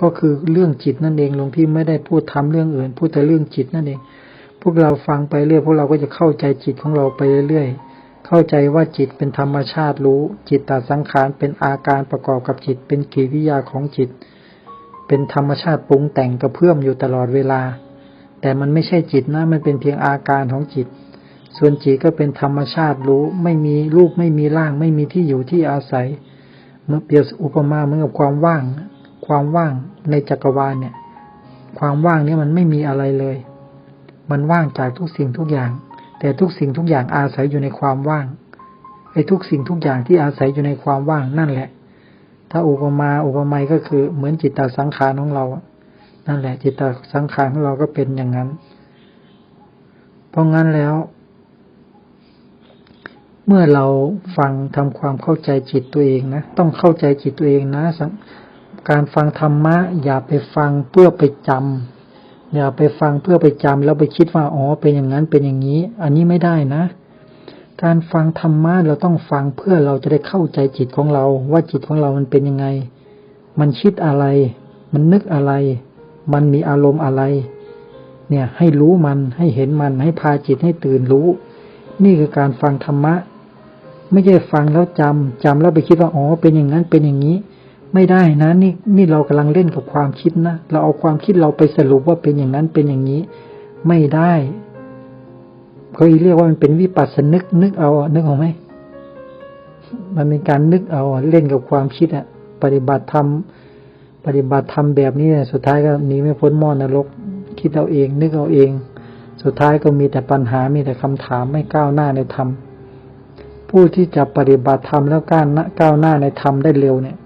ก็คือเรื่องจิตนั่นเองหลวงพี่ไม่ได้พูดทำเรื่องอื่น พูดแต่เรื่องจิตนั่นเอง พวกเราฟังไปเรื่อยพวกเราก็จะเข้าใจจิตของเราไปเรื่อยๆเข้าใจว่าจิตเป็นธรรมชาติรู้ จิตตสังขารเป็นอาการประกอบกับจิต เป็นกิริยาของจิต เป็นธรรมชาติปรุงแต่งกระเพื่อมอยู่ตลอดเวลา แต่มันไม่ใช่จิตนะมันเป็นเพียงอาการของจิต ส่วนจิตก็เป็นธรรมชาติรู้ ไม่มีรูปไม่มีร่าง ไม่มีที่อยู่ที่อาศัย เมื่อเปรียบอุปมาเหมือนกับความว่าง ความว่างในจักรวาลเนี่ย ความว่างนี้มันไม่มีอะไรเลย มันว่างจากทุกสิ่งทุกอย่าง แต่ทุกสิ่งทุกอย่างอาศัยอยู่ในความว่างไอ้ทุกสิ่งทุกอย่างที่อาศัยอยู่ในความว่างนั่นแหละ ถ้าอุปมาอุปไมยก็คือเหมือนจิตตสังขารของเรานั่นแหละ จิตตสังขารของเราก็เป็นอย่างนั้น เพราะงั้นแล้ว เมื่อเราฟังทำความเข้าใจจิตตัวเองนะ ต้องเข้าใจจิตตัวเองนะ การฟังธรรมะ อย่าไปฟังเพื่อไปจำอย่าไปฟังเพื่อไปจำแล้วไปคิดว่าอ๋อเป็นอย่างนั้นเป็นอย่างนี้ อันนี้ไม่ได้นะ การฟังธรรมะเราต้องฟังเพื่อเราจะได้เข้าใจจิตของเรา ว่าจิตของเรามันเป็นยังไง มันคิดอะไร มันนึกอะไร มันมีอารมณ์อะไร เนี่ยให้รู้มันให้เห็นมันให้พาจิตให้ตื่นรู้ นี่คือการฟังธรรมะ ไม่ใช่ฟังแล้วจำจำแล้วไปคิดว่าอ๋อเป็นอย่างนั้นเป็นอย่างนี้ ไม่ได้นะนี่นี่เรากำลังเล่นกับความคิดนะเราเอาความคิดเราไปสรุปว่าเป็นอย่างนั้นเป็นอย่างนี้ ไม่ได้เคยเรียกว่ามันเป็นวิปัสสนึกนึกเอานึกเอาไหมมันเป็นการนึกเอาเล่นกับความคิดอะปฏิบัติธรรมปฏิบัติธรรมแบบนี้สุดท้ายก็หนีไม่พ้นมอนรก คิดเอาเอง นึกเอาเอง สุดท้ายก็มีแต่ปัญหามีแต่คำถามไม่ก้าวหน้าในธรรมผู้ที่จะปฏิบัติธรรมแล้วก้าวหน้าในธรรมได้เร็วเนี่ย